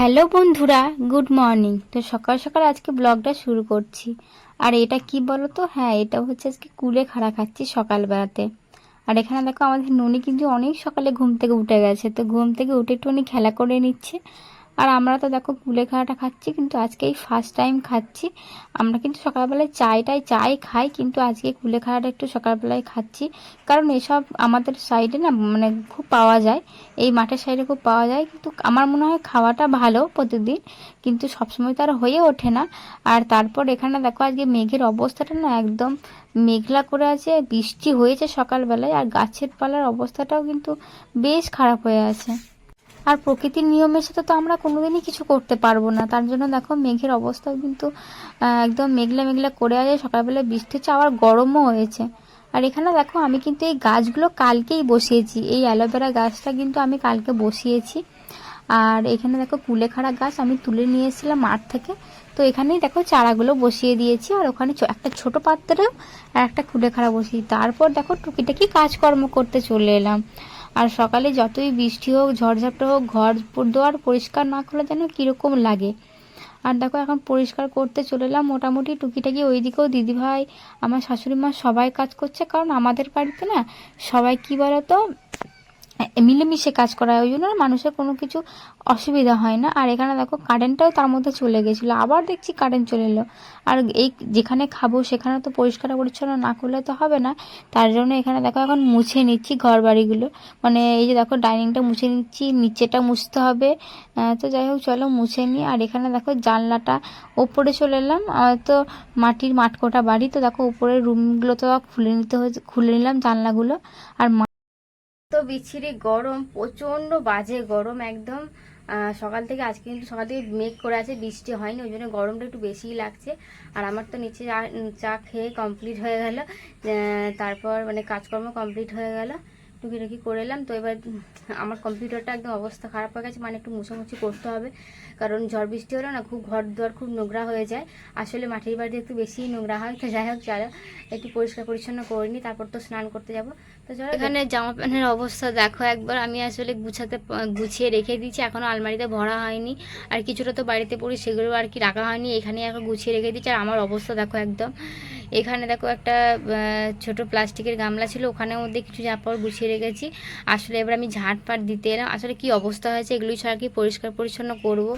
Hello বন্ধুরা, good morning. তো সকাল সকাল আজকে ব্লগটা শুরু করছি। আর এটা কি বলো তো হ্যাঁ এটা হচ্ছে আজকে কুলে খাড়া খাচ্ছি সকালবেলাতে। আর এখানে দেখো আমাদের ননি কিন্তু অনেক সকালে ঘুম থেকে উঠে গেছে। তো ঘুম থেকে উঠে একটু খেলা করে নিচ্ছে। আর আমরা তো দেখো কুলে খাড়াটা খাচ্ছি, কিন্তু আজকে এই ফার্স্ট টাইম খাচ্ছি। আমরা কিন্তু সকালবেলায় চাইটাই চাই খাই, কিন্তু আজকে কুলে খাড়াটা একটু সকালবেলায় খাচ্ছি। কারণ এসব আমাদের সাইডে না মানে খুব পাওয়া যায়। এই মাঠের সাইডে খুব পাওয়া যায়, কিন্তু আমার মনে হয় খাওয়াটা ভালো প্রতিদিন, কিন্তু সবসময় তো আর হয়ে ওঠে না। আর তারপর এখানে দেখো আজকে মেঘের অবস্থাটা না একদম মেঘলা করে আছে, বৃষ্টি হয়েছে সকালবেলায়, আর গাছের পালার অবস্থাটাও কিন্তু বেশ খারাপ হয়ে আছে। আর প্রকৃতির নিয়মের সাথে তো আমরা কোনোদিনই কিছু করতে পারব না। তার জন্য দেখো মেঘের অবস্থাও কিন্তু একদম মেঘলা মেঘলা করে আছে। সকালবেলা বৃষ্টি হচ্ছে, আবার গরমও হয়েছে। আর এখানে দেখো আমি কিন্তু এই গাছগুলো কালকেই বসিয়েছি। এই অ্যালোভেরা গাছটা কিন্তু আমি কালকে বসিয়েছি। আর এখানে দেখো কুলেখাড়া গাছ আমি তুলে নিয়ে এসেছিলাম মাঠ থেকে। তো এখানেই দেখো চারাগুলো বসিয়ে দিয়েছি। আর ওখানে একটা ছোট পাত্রেও আর একটা কুলেখাড়া বসিয়ে তারপর দেখো টুকিটাকি কাজকর্ম করতে চলে এলাম। আর সকালে যতই বৃষ্টি হোক, ঝড়ঝাপটা হোক, ঘর দুয়ার পরিষ্কার না করলে যেন কীরকম লাগে। আর দেখো, এখন পরিষ্কার করতে চলে এলাম। মোটামুটি টুকিটাকি ওইদিকেও দিদিভাই, আমার শাশুড়ি মা সবাই কাজ করছে। কারণ আমাদের বাড়িতে না, সবাই কি বলতো মিলেমিশে কাজ করা হয় ওই জন্য মানুষের কোনো কিছু অসুবিধা হয় না। আর এখানে দেখো কারেন্টটাও তার মধ্যে চলে গেছিল। আবার দেখছি কারেন্ট চলে এলো। আর এই যেখানে খাব, সেখানে তো পরিষ্কার পরিচ্ছন্ন না করলে তো হবে না। তার জন্য এখানে দেখো, এখন মুছে নিচ্ছি ঘর বাড়িগুলো মানে এই যে দেখো ডাইনিংটা মুছে নিচ্ছি, নিচেটা মুছতে হবে। তো যাই হোক, চলো মুছে নিই। আর এখানে দেখো, জানলাটা ওপরে চলে এলাম। তো মাটির মাঠকোটা বাড়ি। তো দেখো, উপরের রুমগুলো তো খুলে নিতে হয়েছে, খুলে নিলাম জানলাগুলো। আর তো বিচ্ছিরি গরম, প্রচণ্ড বাজে গরম একদম। সকাল থেকে আজকে কিন্তু সকাল থেকে মেঘ করে আছে, বৃষ্টি হয়নি, ওই জন্য গরমটা একটু বেশিই লাগছে। আর আমার তো নিচে চা- খেয়ে কমপ্লিট হয়ে গেল। তারপর মানে কাজকর্ম কমপ্লিট হয়ে গেল। টুকিটাকি করে এলাম। তো এবার আমার কম্পিউটারটা একদম অবস্থা খারাপ হয়ে গেছে মানে একটু মুছামুছি করতে হবে। কারণ ঝড় বৃষ্টি হলে না খুব ঘর দুয়ার খুব নোংরা হয়ে যায়। আসলে মাটির বাড়িতে একটু বেশিই নোংরা হয়। তো যাই হোক, চলো একটু পরিষ্কার পরিচ্ছন্ন করে নিই, তারপর তো স্নান করতে যাব। তো চলো এখানে জামা প্যান্টের অবস্থা দেখো একবার। আমি আসলে গুছাতে, গুছিয়ে রেখে দিয়েছি। এখনও আলমারিতে ভরা হয়নি। আর কিছুটা তো বাড়িতে পড়ি সেগুলো আর কি রাখা হয়নি। এখানে এখন গুছিয়ে রেখে দিয়েছি। আর আমার অবস্থা দেখো একদম এখানে দেখো একটা ছোট প্লাস্টিকের গামলা ছিল ওখানের মধ্যে কিছু জামাকাপড় গুছিয়ে রেখেছি। আসলে এবার আমি ঝাঁটপাট দিতে এলাম। আসলে কি অবস্থা হয়েছে এগুলোই ছাড়া কি পরিষ্কার পরিচ্ছন্ন করব?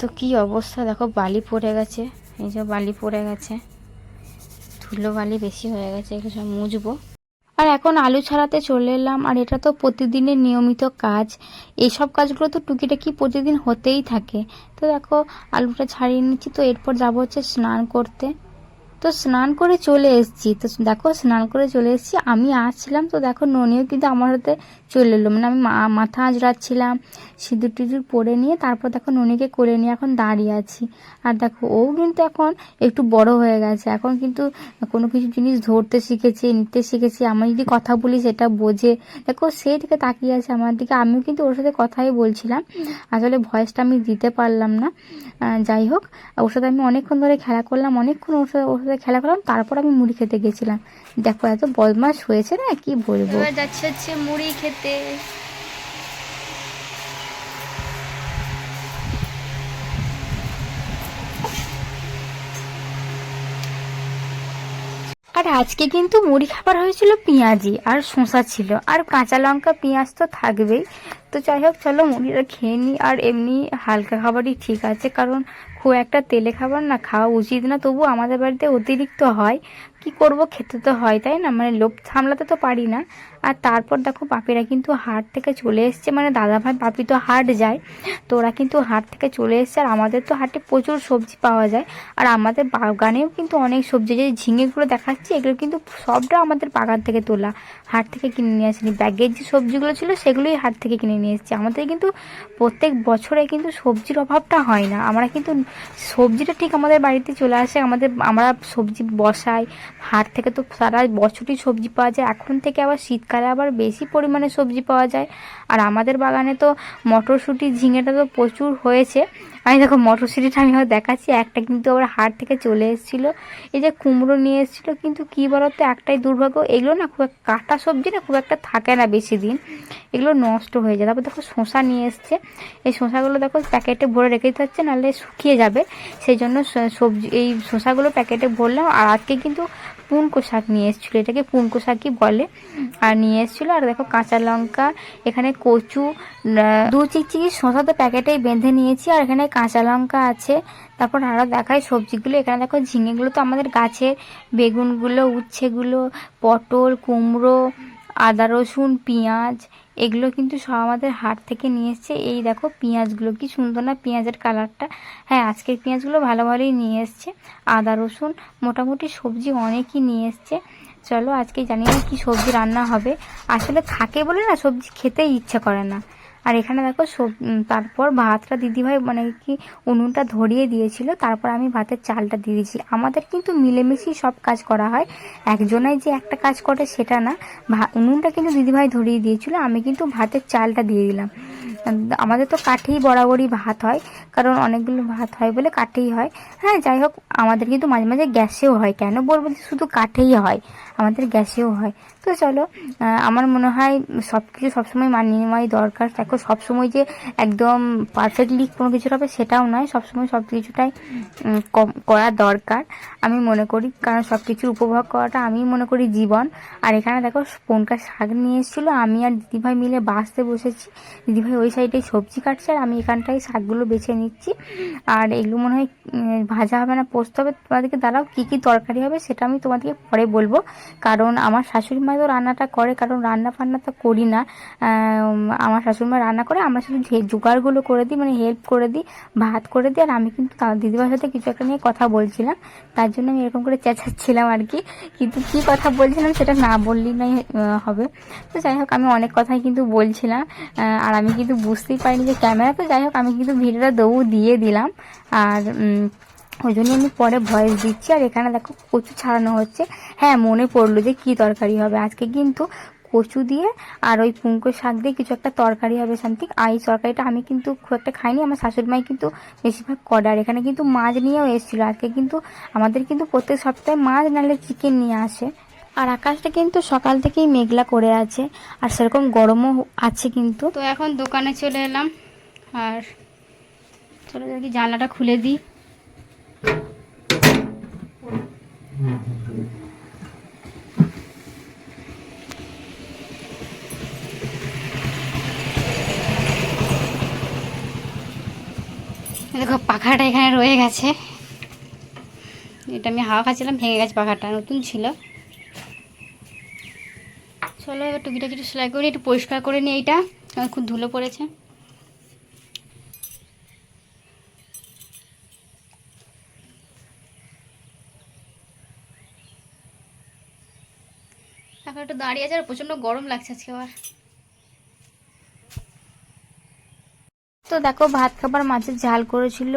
তো কি অবস্থা? দেখো বালি পড়ে গেছে। এই যে বালি পড়ে গেছে। ধুলো বালি বেশি হয়ে গেছে, এগুলো সব মুছবো। আর এখন আলু ছাড়াতে চলে এলাম, আর এটা তো প্রতিদিনের নিয়মিত কাজ। এইসব কাজগুলো তো টুকিটাকি প্রতিদিন হতেই থাকে। তো দেখো, আলুটা ছাড়িয়ে নিচ্ছি, তো এরপর যাব হচ্ছে স্নান করতে। তো স্নান করে চলে এসেছি। তো দেখো, স্নান করে চলে এসেছি। আমি আসছিলাম, তো দেখো ননিও কিন্তু আমার হাতে চলে এলো। মানে আমি মাথা আঁচড়াচ্ছিলাম, সিঁদুর টিঁদুর পরে নিয়ে তারপর দেখো ননিকে কোলে নিয়ে এখন দাঁড়িয়ে আছি। আর দেখো, ও কিন্তু এখন একটু বড় হয়ে গেছে। এখন কিন্তু কোনো কিছু জিনিস ধরতে শিখেছে, নিতে শিখেছে। আমি যদি কথা বলি সেটা বোঝে। দেখো সেই দিকে তাকিয়ে আছে আমার দিকে। আমিও কিন্তু ওর সাথে কথাই বলছিলাম। আসলে ভয়েসটা আমি দিতে পারলাম না। যাই হোক, ওর সাথে আমি অনেকক্ষণ ধরে খেলা করলাম। অনেকক্ষণ ওর সাথে ওর সাথে খেলা করলাম তারপর আমি মুড়ি খেতে গেছিলাম। দেখো এত বদমাস হয়েছে না কি বলব? যাচ্ছে হচ্ছে মুড়ি খেতে। আর আজকে কিন্তু মুড়ি খাবার হয়েছিল পেঁয়াজি আর শসা ছিল আর কাঁচা লঙ্কা পেঁয়াজ তো থাকবেই। তো যাই হোক চলো মুড়িটা খেয়ে নিই আর এমনি হালকা খাবারই ঠিক আছে কারণ খুব একটা তেলে খাবার না খাওয়া উচিত না। তবু আমাদের বাড়িতে অতিরিক্ত হয়। কি করব খেতে তো হয়, তাই না? মানে লোভ সামলাতে তো পারি না। আর তারপর দেখো পাপিরা কিন্তু হাট থেকে চলে এসছে মানে দাদা ভাই পাপি তো হাট যায়, তো ওরা কিন্তু হাট থেকে চলে এসছে। আর আমাদের তো হাটে প্রচুর সবজি পাওয়া যায়। আর আমাদের বাগানেও কিন্তু অনেক সবজি যে ঝিঙেগুলো দেখাচ্ছি, এগুলো কিন্তু সবটা আমাদের বাগান থেকে তোলা। হাট থেকে কিনে নিয়ে আসেনি। ব্যাগের যে সবজিগুলো ছিল, সেগুলোই হাট থেকে কিনে নিয়ে এসেছি। আমাদের কিন্তু প্রত্যেক বছরে কিন্তু সবজির অভাবটা হয় না। আমরা কিন্তু সবজিটা ঠিক আমাদের বাড়িতে চলে আসে। আমাদের, আমরা সবজি বসাই হাট থেকে তো সারা বছরই সবজি পাওয়া যায়। এখন থেকে আবার শীতকালে আবার বেশি পরিমাণে সবজি পাওয়া যায়। আর আমাদের বাগানে তো মটরশুঁটি, ঝিঙেটা তো প্রচুর হয়েছে। আমি দেখো, মটরশুঁটিটা আমি আবার দেখাচ্ছি। একটা কিন্তু আবার হাট থেকে চলে এসেছিল। এই যে কুমড়ো নিয়ে এসেছিল, কিন্তু কী বলতো, একটাই দুর্ভাগ্য, এগুলো না খুব কাটা সবজি না খুব একটা থাকে না বেশি দিন। এগুলো নষ্ট হয়ে যায়। তারপর দেখো শশা নিয়ে এসছে। এই শশাগুলো দেখো, প্যাকেটে ভরে রেখে দিতে হচ্ছে, নাহলে শুকিয়ে যাবে। সেই জন্য সবজি, এই শশাগুলো প্যাকেটে ভরলাম। আর আজকে কিন্তু পুনকো শাক নিয়ে এসেছিল। এটাকে পুনকো শাকই বলে। আর নিয়ে এসেছিল, আর দেখো কাঁচা লঙ্কা, এখানে কচু দু চিকচিকি শসা তো প্যাকেটেই বেঁধে নিয়েছি, আর এখানে কাঁচা লঙ্কা আছে। তারপর আরও দেখায় সবজিগুলো। এখানে দেখো ঝিঙেগুলো তো আমাদের গাছের বেগুনগুলো, উচ্ছেগুলো, পটল, কুমড়ো, আদা রসুন, পেঁয়াজ এগুলো কিন্তু সব আমাদের হাট থেকে নিয়ে এসছে। এই দেখো পেঁয়াজগুলো কি সুন্দর না, পেঁয়াজের কালারটা। হ্যাঁ আজকের পেঁয়াজগুলো ভালো ভালোই নিয়ে এসছে। আদা, রসুন, মোটামুটি সবজি অনেকই নিয়ে এসছে। চলো আজকে জানি না কি সবজি রান্না হবে। আসলে থাকে বলে না সবজি খেতেই ইচ্ছা করে না। আর এখানে দেখো সব- তারপর ভাতটা দিদিভাই মানে কি উনুনটা ধরিয়ে দিয়েছিল, তারপর আমি ভাতের চালটা দিয়ে দিয়েছি। আমাদের কিন্তু মিলেমিশেই সব কাজ করা হয়, একজনাই যে একটা কাজ করে সেটা না। উনুনটা কিন্তু দিদিভাই ধরিয়ে দিয়েছিল, আমি কিন্তু ভাতের চালটা দিয়ে দিলাম। আমাদের তো কাঠেই বরাবরই ভাত হয়, কারণ অনেকগুলো ভাত হয় বলে কাঠেই হয়। হ্যাঁ যাই হোক, আমাদের কিন্তু মাঝে মাঝে গ্যাসেও হয়, কেন বলব যে শুধু কাঠেই হয়, আমাদের গ্যাসেও হয়। তো চলো আমার মনে হয় সব কিছু সবসময় মানিয়ে নেওয়াই দরকার। দেখো, সবসময় যে একদম পারফেক্টলি কোনো কিছু হবে সেটাও নয়, সবসময় সব কিছুটাই কম- করা দরকার। আমি মনে করি, কারণ সব কিছুর উপভোগ করাটা আমি মনে করি জীবন। আর এখানে দেখো পনকা শাক নিয়ে এসেছিল, আমি আর দিদিভাই মিলে বাসতে বসেছি। দিদিভাই ওই সাইডে সবজি কাটছে আর আমি এখানটায় শাকগুলো বেছে নিচ্ছি। আর এগুলো মনে হয় ভাজা হবে না, পোস্ত হবে। তোমাদেরকে দাঁড়াও, কী কী তরকারি হবে সেটা আমি তোমাদেরকে পরে বলব। কারণ আমার শাশুড়ি মা তো রান্নাটা করে, কারণ রান্না ফান্না তো করি না। আমার শাশুড়ি মা রান্না করে, আমরা শুধু জোগাড়গুলো করে দিই মানে হেল্প করে দিই, ভাত করে দিই, আর আমি কিন্তু দিদিভাইয়ের সাথে কিছু একটা নিয়ে কথা বলছিলাম। তার জন্য আমি এরকম করে চেঁচাচ্ছিলাম আর কি। কিন্তু কী কথা বলছিলাম সেটা না বললেই নয় হবে। তো যাই হোক, আমি অনেক কথাই কিন্তু বলছিলাম আর আমি কিন্তু বুঝতেই পারিনি যে ক্যামেরা তো। যাই হোক, আমি কিন্তু ভিডিওটা দৌ দিয়ে দিলাম। আর ওই জন্য আমি পরে ভয়েস দিচ্ছি। আর এখানে দেখো কচু ছাড়ানো হচ্ছে। হ্যাঁ মনে পড়ল যে কি তরকারি হবে। আজকে কিন্তু কচু দিয়ে আর ওই পুঙ্কো শাক দিয়ে কিছু একটা তরকারি হবে সামথিং আর এই তরকারিটা আমি কিন্তু খুব একটা খাইনি। আমার শাশুড়ি মাই কিন্তু বেশিরভাগ করে। আর এখানে কিন্তু মাছ নিয়েও এসেছিল। আজকে কিন্তু আমাদের কিন্তু প্রত্যেক সপ্তাহে মাছ নাহলে চিকেন নিয়ে আসে। আর আকাশটা কিন্তু সকাল থেকেই মেঘলা করে আছে, আর সেরকম গরমও আছে কিন্তু। তো এখন দোকানে চলে এলাম, আর চলে দেখি জানলাটা খুলে দিই। দেখো, পাখাটা এখানে রয়ে গেছে। এটা আমি হাওয়া খাচ্ছিলাম, ভেঙে গেছে পাখাটা, নতুন ছিল। চলো এবার টুকিটাকি একটু সেলাই করি, একটু পরিষ্কার করে নিই এইটা। কারণ খুব ধুলো পড়েছে। এখন একটু দাঁড়িয়ে আছে আর প্রচণ্ড গরম লাগছে আজকে আবার। তো দেখো, ভাত খাবার মাছের ঝাল করেছিল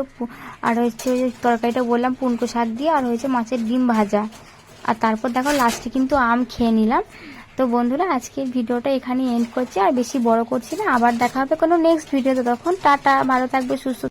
আর হচ্ছে ওই যে তরকারিটা বললাম, পুনকো শাক দিয়ে, আর হয়েছে মাছের ডিম ভাজা। আর তারপর দেখো লাস্টে কিন্তু আম খেয়ে নিলাম। তো বন্ধুরা, আজকের ভিডিওটা এখানে এন্ড করছি। আর বেশি বড় করছি না। আবার দেখা হবে কোনো নেক্সট ভিডিওতে তখন। টাটা, ভালো থাকবে, সুস্থ